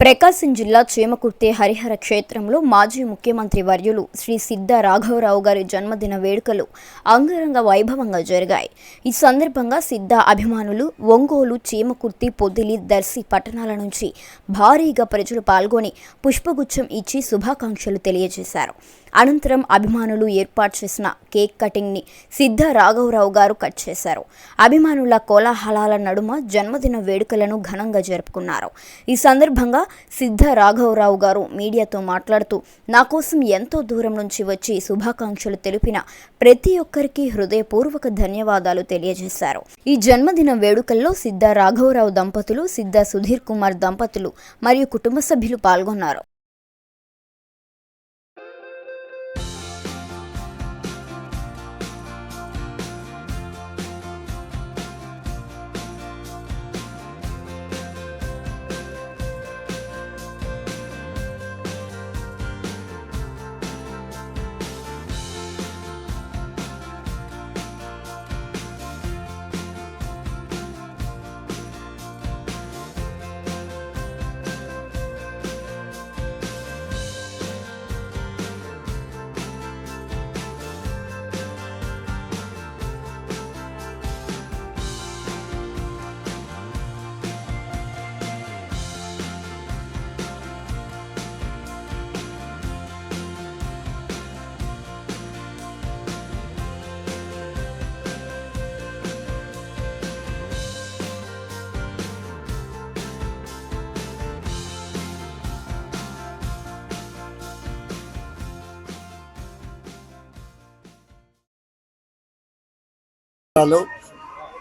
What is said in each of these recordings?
ప్రకాశం జిల్లా చీమకుర్తి హరిహర క్షేత్రంలో మాజీ ముఖ్యమంత్రి వర్యులు శ్రీ సిద్ధ రాఘవరావు గారి జన్మదిన వేడుకలు అంగరంగ వైభవంగా జరిగాయి. ఈ సందర్భంగా సిద్ధ అభిమానులు ఒంగోలు చీమకుర్తి పొదిలి దర్శి పట్టణాల నుంచి భారీగా ప్రజలు పాల్గొని పుష్పగుచ్చం ఇచ్చి శుభాకాంక్షలు తెలియజేశారు. అనంతరం అభిమానులు ఏర్పాటు చేసిన కేక్ కటింగ్ని సిద్ధ రాఘవరావు గారు కట్ చేశారు. అభిమానుల కోలాహలాల నడుమ జన్మదిన వేడుకలను ఘనంగా జరుపుకున్నారు. ఈ సందర్భంగా సిద్ధ రాఘవరావు గారు మీడియాతో మాట్లాడుతూ నా కోసం ఎంతో దూరం నుంచి వచ్చి శుభాకాంక్షలు తెలిపిన ప్రతి ఒక్కరికి హృదయపూర్వక ధన్యవాదాలు తెలియజేశారు. ఈ జన్మదిన వేడుకల్లో సిద్ధ రాఘవరావు దంపతులు సిద్ధ సుధీర్ కుమార్ దంపతులు మరియు కుటుంబ సభ్యులు పాల్గొన్నారు.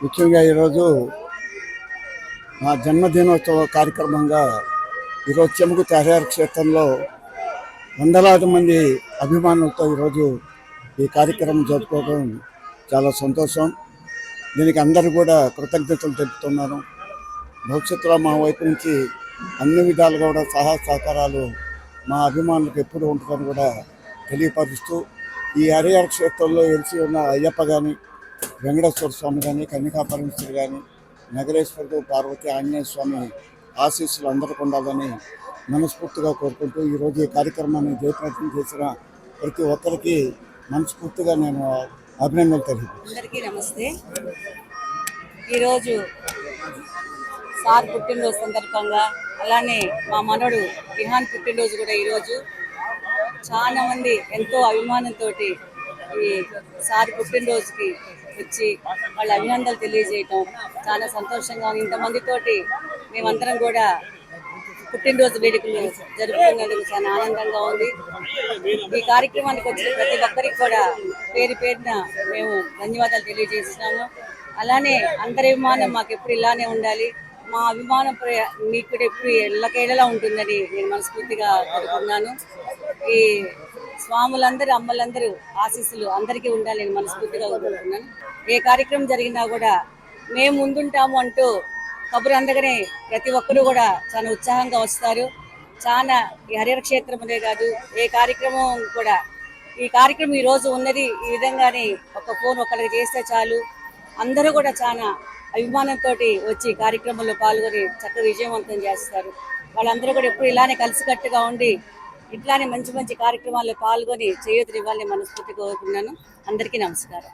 ముఖ్యంగా ఈరోజు మా జన్మదినోత్సవ కార్యక్రమంగా ఈరోజు చెముకు తెహరార్ క్షేత్రంలో వందలాది మంది అభిమానులతో ఈరోజు ఈ కార్యక్రమం జరుపుకోవడం చాలా సంతోషం. దీనికి అందరూ కూడా కృతజ్ఞతలు తెలుపుతున్నాను. భవిష్యత్తులో మా వైపు నుంచి అన్ని విధాలుగా కూడా సహాయ సహకారాలు మా అభిమానులకు ఎప్పుడు ఉంటుందని కూడా తెలియపరుస్తూ ఈ హరిహర క్షేత్రంలో వెలిసి ఉన్న అయ్యప్ప కానీ వెంకటేశ్వర స్వామి కానీ కన్నికా పరమేశ్వరి కానీ నగరేశ్వరుడు పార్వతి ఆంజనేయ స్వామి ఆశీస్సులు అందరికీ ఉండాలని మనస్ఫూర్తిగా కోరుకుంటూ ఈరోజు ఈ కార్యక్రమాన్ని జయప్రయత్నం చేసిన ప్రతి ఒక్కరికి మనస్ఫూర్తిగా నేను అభినందనలు తెలియదు అందరికీ నమస్తే. ఈరోజు సార్ పుట్టినరోజు సందర్భంగా అలానే మా మనవడు విహాన్ పుట్టినరోజు కూడా ఈరోజు. చాలా మంది ఎంతో అభిమానంతో ఈ సార్ పుట్టినరోజుకి వచ్చి వాళ్ళ అభినందనలు తెలియజేయటం చాలా సంతోషంగా ఉంది. ఇంతమందితోటి మేమందరం కూడా పుట్టినరోజు వేడుకలు జరుపుకున్నందుకు చాలా ఆనందంగా ఉంది. ఈ కార్యక్రమానికి వచ్చిన ప్రతి ఒక్కరికి కూడా పేరు పేరున మేము ధన్యవాదాలు తెలియజేస్తున్నాము. అలానే అందరి అభిమానం మాకు ఎప్పుడు ఇలానే ఉండాలి. మా అభిమానం మీకు ఎప్పుడు ఎల్లకేళ్ళలా ఉంటుందని నేను మనస్ఫూర్తిగా కోరుకున్నాను ఈ స్వాములందరూ అమ్మలందరూ ఆశీస్సులు అందరికీ ఉండాలని మనస్ఫూర్తిగా కోరుకుంటున్నాను. ఏ కార్యక్రమం జరిగినా కూడా మేము ముందుంటాము అంటూ కబురు అందగానే ప్రతి ఒక్కరూ కూడా చాలా ఉత్సాహంగా వస్తారు. చాలా ఈ హరిహర క్షేత్రమునే కాదు ఏ కార్యక్రమం కూడా ఈ కార్యక్రమం ఈ రోజు ఉన్నది ఈ విధంగానే ఒక ఫోన్ ఒకరికి చేస్తే చాలు. అందరూ కూడా చాలా అభిమానంతో వచ్చి కార్యక్రమంలో పాల్గొని చక్కగా విజయవంతం చేస్తారు. వాళ్ళందరూ కూడా ఎప్పుడు ఇలానే కలిసికట్టుగా ఉండి ఇట్లానే మంచి మంచి కార్యక్రమాల్లో పాల్గొని చేయూతనివ్వాలని మనస్ఫూర్తి కోరుకున్నాను అందరికీ నమస్కారం.